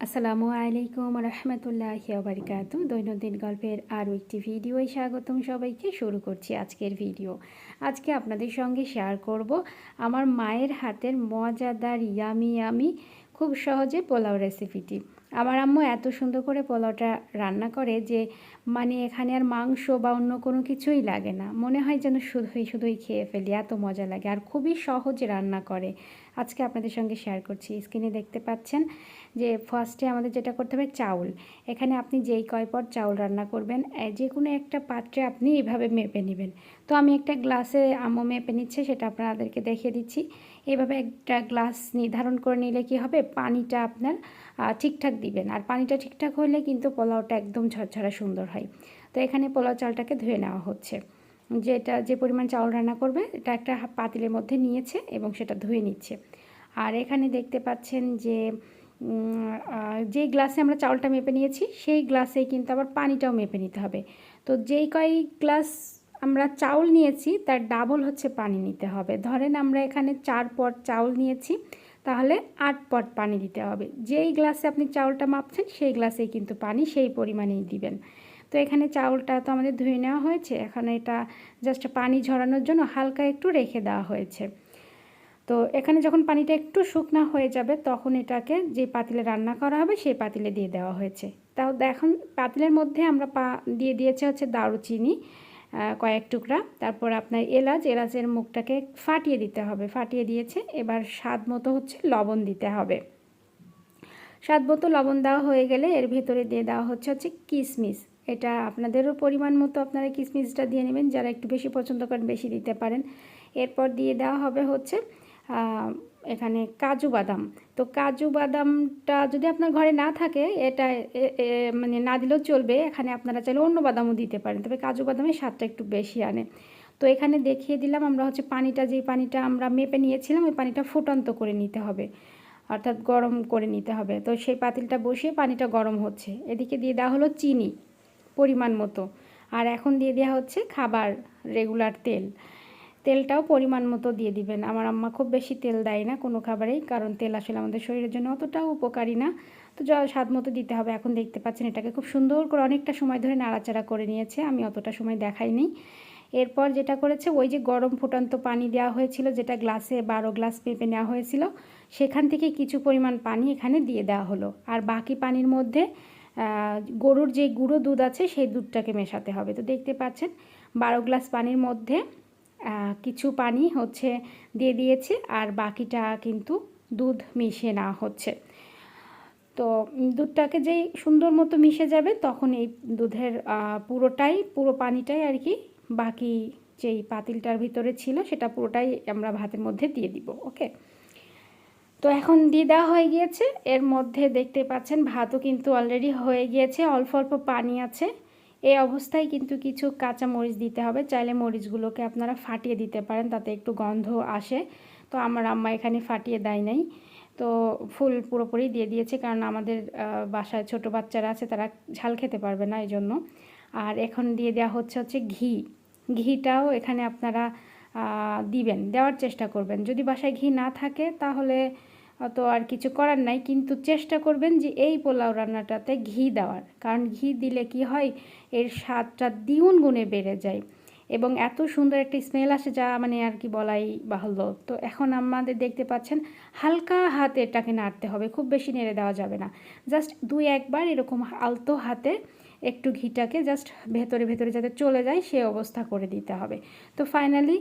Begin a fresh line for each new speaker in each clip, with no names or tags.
আসসালামু আলাইকুম রহমতুল্লাহ বারিকাত দৈনন্দিন গল্পের আরও একটি ভিডিওয় স্বাগতম সবাইকে। শুরু করছি আজকের ভিডিও। আজকে আপনাদের সঙ্গে শেয়ার করব আমার মায়ের হাতের মজাদার ইয়ামি ইয়ামি খুব সহজে পোলাও রেসিপিটি আমার আম্মু এত সুন্দর করে পোলাওটা রান্না করে যে মানে এখানে আর মাংস বা অন্য কোনো কিছুই লাগে না। মনে হয় যেন শুধুই শুধুই খেয়ে ফেলি, এত মজা লাগে। আর খুবই সহজে রান্না করে। আজকে আপনাদের সঙ্গে শেয়ার করছি। স্ক্রিনে দেখতে পাচ্ছেন যে ফার্স্টে আমাদের যেটা করতে হবে, চাউল। এখানে আপনি যেই কয় চাউল রান্না করবেন যে কোনো একটা পাত্রে আপনি এইভাবে মেপে নেবেন। তো আমি একটা গ্লাসে আম্মু মেপে নিচ্ছে, সেটা আপনাদেরকে দেখিয়ে দিচ্ছি। এইভাবে একটা গ্লাস নির্ধারণ করে নিলে কি হবে? পানিটা আপনার ঠিকঠাক দিবেন। আর পানিটা ঠিকঠাক হলে কিন্তু পোলাওটা একদম ঝরঝরা সুন্দর হয়। তো এখানে পোলাও চালটাকে ধুয়ে নেওয়া হচ্ছে। যেটা, যে পরিমাণ চাউল রান্না করবে, এটা একটা পাতিলের মধ্যে নিয়েছে এবং সেটা ধুয়ে নিচ্ছে। আর এখানে দেখতে পাচ্ছেন যে যে গ্লাসে আমরা চাউলটা মেপে নিয়েছি, সেই গ্লাসে কিন্তু আবার পানিটাও মেপে নিতে হবে। তো যেই কয় গ্লাস আমরা চাউল নিয়েছি, তার ডাবল হচ্ছে পানি নিতে হবে। ধরেন আমরা এখানে চার পট চাউল নিয়েছি, তাহলে আট পট পানি দিতে হবে। যেই গ্লাসে আপনি চাউলটা মাপছেন, সেই গ্লাসেই কিন্তু পানি সেই পরিমাণেই দিবেন। তো এখানে চাউলটা তো আমাদের ধুয়ে নেওয়া হয়েছে, এখন এটা জাস্ট পানি ঝরানোর জন্য হালকা একটু রেখে দেওয়া হয়েছে। তো এখানে যখন পানিটা একটু শুকনা হয়ে যাবে, তখন এটাকে যে পাতিলে রান্না করা হবে, সেই পাতিলে দিয়ে দেওয়া হয়েছে। তাও দেখুন, পাতিলের মধ্যে আমরা পা, দিয়ে দিয়েছে হচ্ছে দারুচিনি। কয়েক টুকরা। তারপর আপনার এলাচ, এলাচের মুখটাকে ফাটিয়ে দিতে হবে। ফাটিয়ে দিয়েছে। এবার স্বাদ মতো হচ্ছে লবণ দিতে হবে। স্বাদ মতো লবণ দেওয়া হয়ে গেলে এর ভেতরে দিয়ে দেওয়া হচ্ছে হচ্ছে কিশমিশ এটা আপনাদেরও পরিমাণ মতো আপনারা কিশমিশটা দিয়ে নেবেন। যারা একটু বেশি পছন্দ করেন, বেশি দিতে পারেন। এরপর দিয়ে দেওয়া হবে হচ্ছে এখানে কাজু বাদাম। তো কাজু বাদামটা যদি আপনার ঘরে না থাকে, এটা মানে না দিলেও চলবে। এখানে আপনারা চাইলে অন্য বাদামও দিতে পারেন, তবে কাজু বাদামের স্বাদটা একটু বেশি আনে। তো এখানে দেখিয়ে দিলাম আমরা হচ্ছে পানিটা যে পানিটা আমরা মেপে নিয়েছিলাম, ওই পানিটা ফুটন্ত করে নিতে হবে। অর্থাৎ গরম করে নিতে হবে। তো সেই পাতিলটা বসিয়ে পানিটা গরম হচ্ছে। এদিকে দিয়ে দেওয়া হলো চিনি, পরিমাণ মতো। আর এখন দিয়ে দেওয়া হচ্ছে খাবার, রেগুলার তেল। তেলটাও পরিমাণ মতো দিয়ে দিবেন। আমার আম্মা খুব বেশি তেল দেয় না কোনো খাবারেই, কারণ তেল আসলে আমাদের শরীরের জন্য অতটাও উপকারী না। তো স্বাদ মতো দিতে হবে। এখন দেখতে পাচ্ছেন এটাকে খুব সুন্দর করে অনেকটা সময় ধরে নাড়াচাড়া করে নিয়েছে। আমি অতটা সময় দেখাইনি। এরপর যেটা করেছে, ওই যে গরম ফুটন্ত পানি দেওয়া হয়েছিল, যেটা গ্লাসে বারো গ্লাস পেঁপে নেওয়া হয়েছিল, সেখান থেকে কিছু পরিমাণ পানি এখানে দিয়ে দেওয়া হলো। আর বাকি পানির মধ্যে গরুর যে গুঁড়ো দুধ আছে, সেই দুধটাকে মেশাতে হবে। তো দেখতে পাচ্ছেন, বারো গ্লাস পানির মধ্যে কিছু পানি হচ্ছে দিয়ে দিয়েছি আর বাকিটা কিন্তু দুধ মিশিয়ে নেওয়া হচ্ছে। তো দুধটাকে যেই সুন্দর মতো মিশে যাবে তখন এই দুধের পুরোটাই, পুরো পানিটাই আর কি বাকি যেই পাতিলটার ভিতরে ছিল সেটা পুরোটাই আমরা ভাতের মধ্যে দিয়ে দিব, ওকে? তো এখন দিয়ে দেওয়া হয়ে গিয়েছে। এর মধ্যে দেখতে পাচ্ছেন ভাতও কিন্তু অলরেডি হয়ে গিয়েছে, অল্প অল্প পানি আছে। এই অবস্থায় কিন্তু কিছু কাঁচা মরিচ দিতে হবে। চাইলে মরিচগুলোকে আপনারা ফাটিয়ে দিতে পারেন, তাতে একটু গন্ধ আসে। তো আমার আম্মা এখানে ফাটিয়ে দেয় নাই। তো ফুল পুরোপুরি দিয়ে দিয়েছে, কারণ আমাদের বাসায় ছোট বাচ্চারা আছে, তারা ঝাল খেতে পারবে না এই জন্য আর এখন দিয়ে দেওয়া হচ্ছে হচ্ছে ঘি। ঘিটাও এখানে আপনারা দিবেন, দেওয়ার চেষ্টা করবেন। যদি বাসায় ঘি না থাকে, তাহলে তো আর কিছু করার নাই, কিন্তু চেষ্টা করবেন যে এই পোলাও রান্নাটাতে ঘি দেওয়ার। কারণ ঘি দিলে কি হয়? এর স্বাদটা দ্বিগুণ গুণে বেড়ে যায়। এবং এত সুন্দর একটা স্মেল আসে যা মানে আর কি বলাই বাহুল্য। তো এখন আমাদের দেখতে পাচ্ছেন, হালকা হাতে এটাকে নাড়তে হবে, খুব বেশি নেড়ে দেওয়া যাবে না। জাস্ট দুই একবার এরকম আলতো হাতে একটু ঘিটাকে জাস্ট ভেতরে ভেতরে যাতে চলে যায়, সে অবস্থা করে দিতে হবে। তো ফাইনালি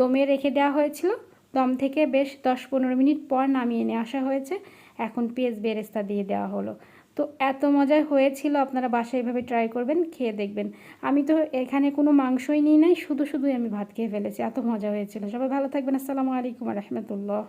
দমে রেখে দেওয়া হয়েছিল। দম থেকে বেশ দশ পনেরো মিনিট পর নামিয়ে নিয়ে আসা হয়েছে। এখন পেঁয়াজ বেরেস্তা দিয়ে দেওয়া হলো। তো এত মজায় হয়েছিল, আপনারা বাসায় এভাবে ট্রাই করবেন, খেয়ে দেখবেন। আমি তো এখানে কোনো মাংসই নিই নাই, শুধু শুধুই আমি ভাত খেয়ে ফেলেছি। এত মজা হয়েছিল। সবাই ভালো থাকবেন। আসসালামু আলাইকুম রহমতুল্লাহ।